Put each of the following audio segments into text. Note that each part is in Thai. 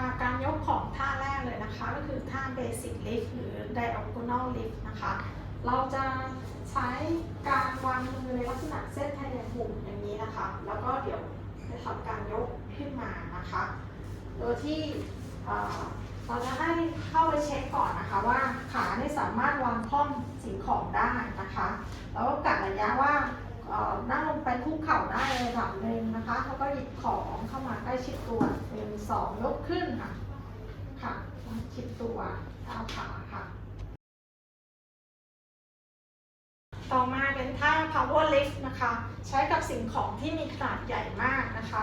ค่ะการยกของท่าแรกเลยนะคะ ก็คือท่า Basic Lift หรือ Diagonal Lift นะคะ เราจะใช้การวางมือในลักษณะเส้นไทยหุ่มอย่างนี้นะคะ แล้วก็เดี๋ยวจะทำการยกขึ้นมานะคะ โดยที่เราจะให้เข้าไปเช็คก่อนนะคะว่าขาเนี่ยสามารถวางคล่อมสิ่งของได้นะคะ แล้วก็กะระยะว่า นั่งลงไปคุกเข่าได้ในระดับหนึ่งนะคะแล้วก็หยิบของเข้ามาใกล้ชิดตัวหนึ่งสองยกขึ้นค่ะ ค่ะชิดตัวก้าวขาค่ะ ต่อมาเป็นท่า power lift นะคะ ใช้กับสิ่งของที่มีขนาดใหญ่มากนะคะ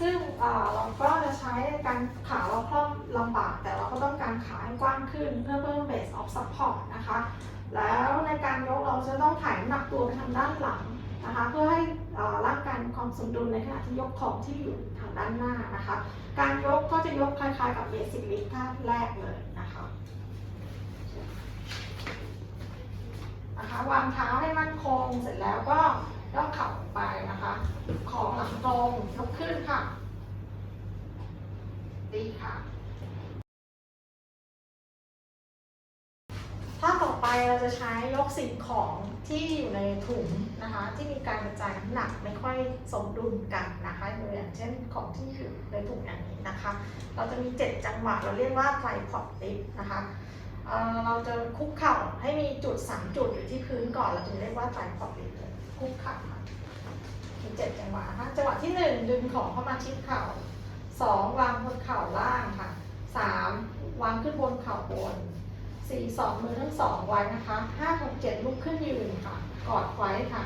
ซึ่งเอ่อเราก็จะใช้การขาเราคล่อมลำบาก แต่เราก็ต้องการขาให้กว้างขึ้นเพื่อเพิ่ม base of support นะคะ แล้วในการยกเราจะต้องถ่ายน้ำหนักตัวไปทางด้านหลัง นะคะเพื่อให้ร่างกายมีความสมดุลในขณะที่ยกของที่อยู่ทางด้านหน้านะคะ การยกก็จะยกคล้ายๆกับ basic lift ท่าแรกเลยนะคะนะคะวางเท้าให้มั่นคงเสร็จแล้วก็ย่อเข่าลงไปนะคะ ของหลังตรงยกขึ้นค่ะ ดีค่ะ เราจะใช้ยกสิ่งของที่อยู่ในถุงนะคะ ที่มีการกระจายน้ำหนักไม่ค่อยสมดุลกันนะคะตัวอย่างเช่นของที่อยู่ในถุงอย่างนี้นะคะ เราจะมี 7 จังหวะเราเรียกว่าไตรพอดลิฟนะคะเเราจะคุกเข่าให้มีจุด 3 จุดอยู่ที่พื้นก่อนเราจึงเรียกว่าไตรพอดลิฟคุกเข่ามีเจ็ดจังหวะนะคะจังหวะที่ 1 ดึงของเข้ามาชิดเข่า 2 วางบนเข่าล่างค่ะ 3 วางขึ้นบนเข่าบน 4 2มือทั้งสองไว้นะคะ5 6 7ลุกขึ้นยืนค่ะ กอดไว้ค่ะ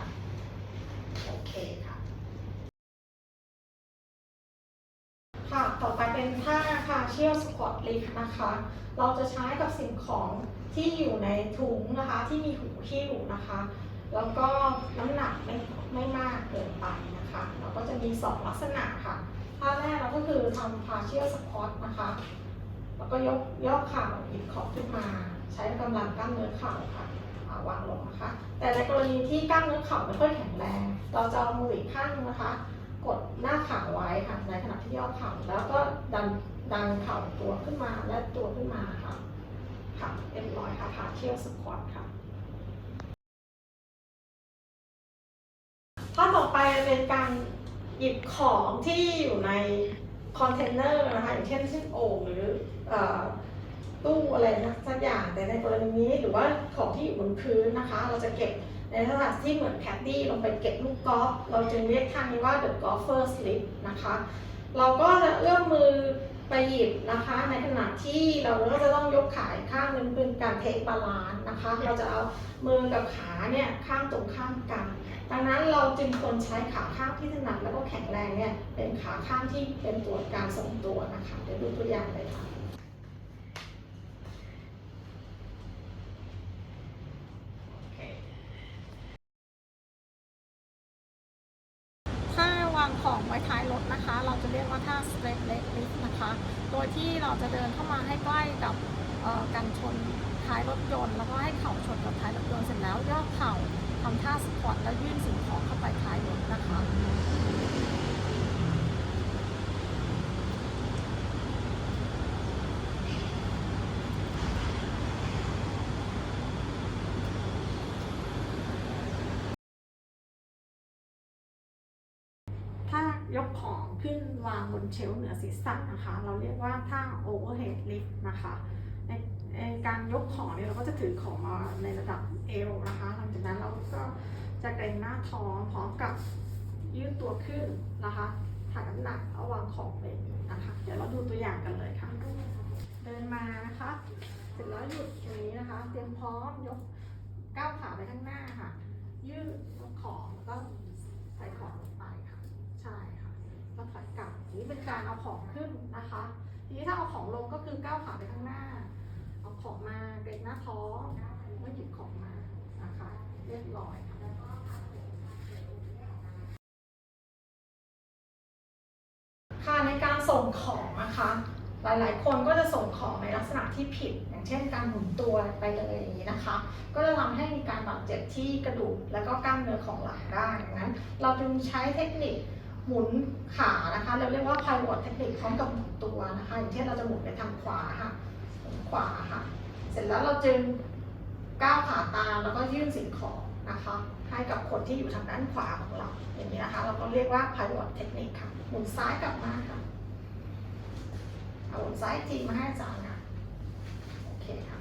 โอเคค่ะ ค่ะ ต่อไปเป็นท่าคาเชียลสควอตลิฟนะคะ เราจะใช้กับสิ่งของที่อยู่ในถุงนะคะ ที่มีหูหิ้วนะคะ แล้วก็น้ำหนักไม่ไม่มากเกินไปนะคะ เราก็จะมี 2 ลักษณะค่ะท่าแรกเราก็คือทำ partial squat นะคะ แล้วก็ยกย่อเข่าหยิบของขึ้นมา ใช้กำลังกล้ามเนื้อเข่าค่ะวางลงนะคะ แต่ในกรณีที่กล้ามเนื้อเข่าไม่ค่อยแข็งแรง เราจะเอามืออีกข้างนึงนะคะ กดหน้าขาไว้ค่ะ ในขณะที่ย่อเข่าแล้วก็ดันดันเข่าตัวขึ้นมาและตัวขึ้นมาค่ะ ค่ะเรียบร้อยค่ะ partial squat ค่ะถ้าต่อไปเป็นการหยิบของที่อยู่ในคอนเทนเนอร์นะคะ อย่างเช่นเช่นโอ่งหรือ ตู้อะไรนะสักอย่างแต่ในกรณีนี้หรือว่าของที่อยู่บนพื้นนะคะ เราจะเก็บในลักษณะที่เหมือนแคดดี้ลงไปเก็บลูกกอล์ฟเราจึงเรียกทางนี้ว่า the golfer slip นะคะ เราก็จะเอื้อมมือไปหยิบนะคะ ในขณะที่เราก็จะต้องยกขาข้างนึงเป็นการเทคบาลานซ์นะคะ เราจะเอามือกับขาเนี่ยข้างตรงข้ามกัน ดังนั้นเราจึงควรใช้ขาข้างที่ถนัดแล้วก็แข็งแรงเนี่ยเป็นขาข้างที่เป็นตัวการทรงตัวนะคะ เดี๋ยวดูตัวอย่างเลยค่ะโอเคถ้าวางของไว้ท้ายรถนะคะ เราจะเรียกว่าท่า straight leg lift นะคะ โดยที่เราจะเดินเข้ามาให้ใกล้กับกันชนท้ายรถยนต์ แล้วก็ให้เข่าชนกับท้ายรถยนต์เสร็จแล้วย่อเข่าทำท่าสควอตแล้วยื่นสิ่งของเข้าไปท้ายรถนะคะ ถ้า ยกของขึ้นวางบนเชลเหนือศีรษะนะคะ เราเรียกว่าท่า overhead lift นะคะในในการยกของเนี่ยเราก็จะถือของมาในระดับเอวนะคะ หลังจากนั้นเราก็จะเกรงหน้าท้องพร้อมกับยืดตัวขึ้นนะคะถ่ายน้ำหนักเอาวางของไปนะคะ เดี๋ยวเราดูตัวอย่างกันเลยค่ะ เดินมานะคะ เสร็จแล้วหยุดตรงนี้นะคะ เตรียมพร้อมยกก้าวขาไปข้างหน้าค่ะ ยืดของแล้วก็ใส่ของลงไปค่ะ ใช่ค่ะ ก็ถอยกลับนี่เป็นการเอาของขึ้นนะคะ ทีนี้ถ้าเอาของลงก็คือก้าวขาไปข้างหน้า เอาของมาเกรงหน้าท้องแล้วหยิบของมานะคะ เรียบร้อยค่ะค่ะในการส่งของนะคะหลาย ๆ คนก็จะส่งของในลักษณะที่ผิด อย่างเช่น การหมุนตัวไปเลยอย่างนี้นะคะ ก็จะทำให้มีการบาดเจ็บที่กระดูก และก็กล้ามเนื้อของหลังได้ดังนั้น เราจึงใช้เทคนิค หมุนขานะคะ เราเรียกว่า pivot technique พร้อมกับหมุนตัวนะคะ อย่างเช่นเราจะหมุนไปทางขวาค่ะหมุนขวาค่ะ เสร็จแล้วเราจึงก้าวขาตามแล้วก็ยื่นสิ่งของนะคะ ให้กับคนที่อยู่ทางด้านขวาของเรา อย่างนี้นะคะ เราก็เรียกว่า pivot technique ค่ะ หมุนซ้ายกลับมาค่ะเอาหมุนซ้ายทีมาให้อาจารย์ค่ะโอเคค่ะ